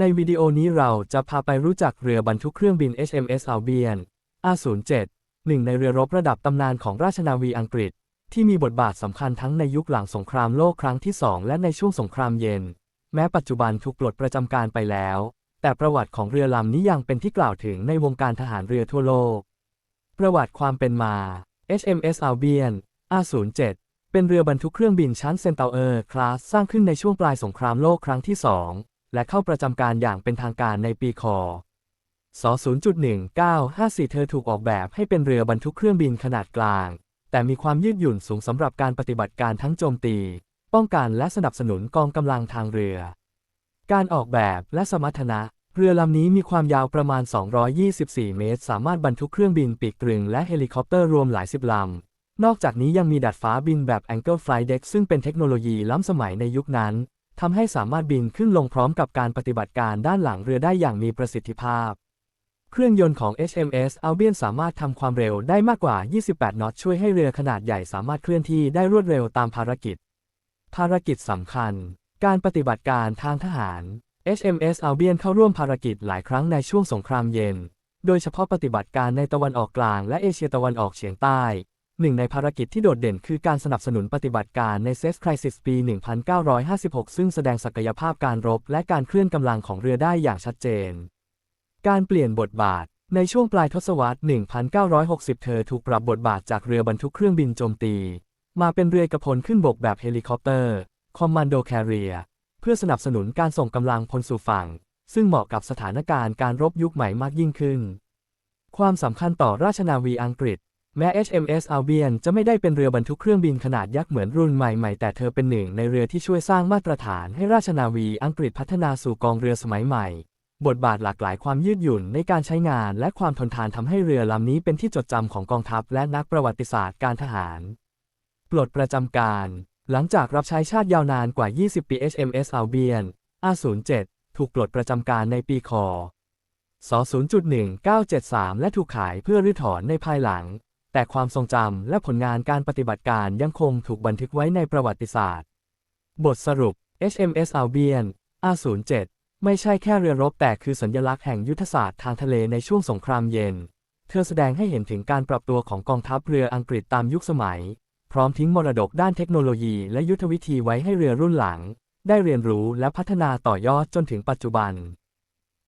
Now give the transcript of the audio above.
ในวิดีโอนี้เราจะพาไปรู้จักเรือบรรทุกเครื่องบิน HMS Albion R07 หนึ่งในเรือรบระดับตำนานของราชนาวีอังกฤษ ที่มีบทบาทสำคัญทั้งในยุคหลังสงครามโลกครั้งที่สองและในช่วงสงครามเย็น แม้ปัจจุบันถูกปลดประจำการไปแล้ว แต่ประวัติของเรือลำนี้ยังเป็นที่กล่าวถึงในวงการทหารเรือทั่วโลก ประวัติความเป็นมา HMS Albion R07 เป็นเรือบรรทุกเครื่องบินชั้นเซนเตาเออร์คลาสสร้างขึ้นในช่วงปลายสงครามโลกครั้งที่2 และเข้าประจำการอย่างเป็นทางการในปีคศ0.1954 เธอถูกออกแบบให้เป็นเรือบรรทุกเครื่องบินขนาดกลาง แต่มีความยืดหยุ่นสูงสำหรับการปฏิบัติการทั้งโจมตี ป้องกันและสนับสนุนกองกำลังทางเรือ การออกแบบและสมรรถนะ เรือลำนี้มีความยาวประมาณ 224 เมตร สามารถบรรทุกเครื่องบินปีกกลึงและเฮลิคอปเตอร์รวมหลายสิบลำนอกจากนี้ยังมีดัดฟ้าบินแบบ Angle Flight Deck ซึ่งเป็นเทคโนโลยีล้ำสมัยในยุคนั้น ทำให้สามารถบินขึ้นลงพร้อมกับการปฏิบัติการด้านหลังเรือได้อย่างมีประสิทธิภาพ เครื่องยนต์ของ HMS Albion สามารถทำความเร็วได้มากกว่า 28 นอตช่วยให้เรือขนาดใหญ่สามารถเคลื่อนที่ได้รวดเร็วตามภารกิจ ภารกิจสำคัญ การปฏิบัติการทางทหาร HMS Albion เข้าร่วมภารกิจหลายครั้งในช่วงสงครามเย็น โดยเฉพาะปฏิบัติการในตะวันออกกลางและเอเชียตะวันออกเฉียงใต้ หนึ่งในภารกิจที่โดดเด่นคือการสนับสนุนปฏิบัติการในเซสคริสิสปี 1956 ซึ่งแสดงศักยภาพการรบและการเคลื่อนกำลังของเรือได้อย่างชัดเจน การเปลี่ยนบทบาท ในช่วงปลายทศวรรษ 1960 เธอถูกปรับบทบาทจากเรือบรรทุกเครื่องบินโจมตี มาเป็นเรือกระพลขึ้นบกแบบเฮลิคอปเตอร์คอมมานโดแคเรียเพื่อสนับสนุนการส่งกำลังพลสู่ฝั่ง ซึ่งเหมาะกับสถานการณ์การรบยุคใหม่มากยิ่งขึ้น ความสำคัญต่อราชนาวีอังกฤษ แม้ HMS Albion จะไม่ได้เป็นเรือบรรทุกเครื่องบินขนาดยักษ์เหมือนรุ่นใหม่ๆ แต่เธอเป็นหนึ่งในเรือที่ช่วยสร้างมาตรฐานให้ราชนาวีอังกฤษพัฒนาสู่กองเรือสมัยใหม่ บทบาทหลากหลายความยืดหยุ่นในการใช้งานและความทนทานทำให้เรือลำนี้เป็นที่จดจำของกองทัพและนักประวัติศาสตร์การทหาร ปลดประจำการ หลังจากรับใช้ชาติยาวนานกว่า 20 ปี HMS Albion R07 ถูกปลดประจำการในปีคศ 0.1973 และถูกขายเพื่อรื้อถอนในภายหลัง แต่ความทรงจำและผลงานการปฏิบัติการยังคงถูกบันทึกไว้ในประวัติศาสตร์ บทสรุป HMS Albion R07 ไม่ใช่แค่เรือรบแต่คือสัญลักษณ์แห่งยุทธศาสตร์ทางทะเลในช่วงสงครามเย็น เธอแสดงให้เห็นถึงการปรับตัวของกองทัพเรืออังกฤษตามยุคสมัย พร้อมทิ้งมรดกด้านเทคโนโลยีและยุทธวิธีไว้ให้เรือรุ่นหลัง ได้เรียนรู้และพัฒนาต่อยอดจนถึงปัจจุบัน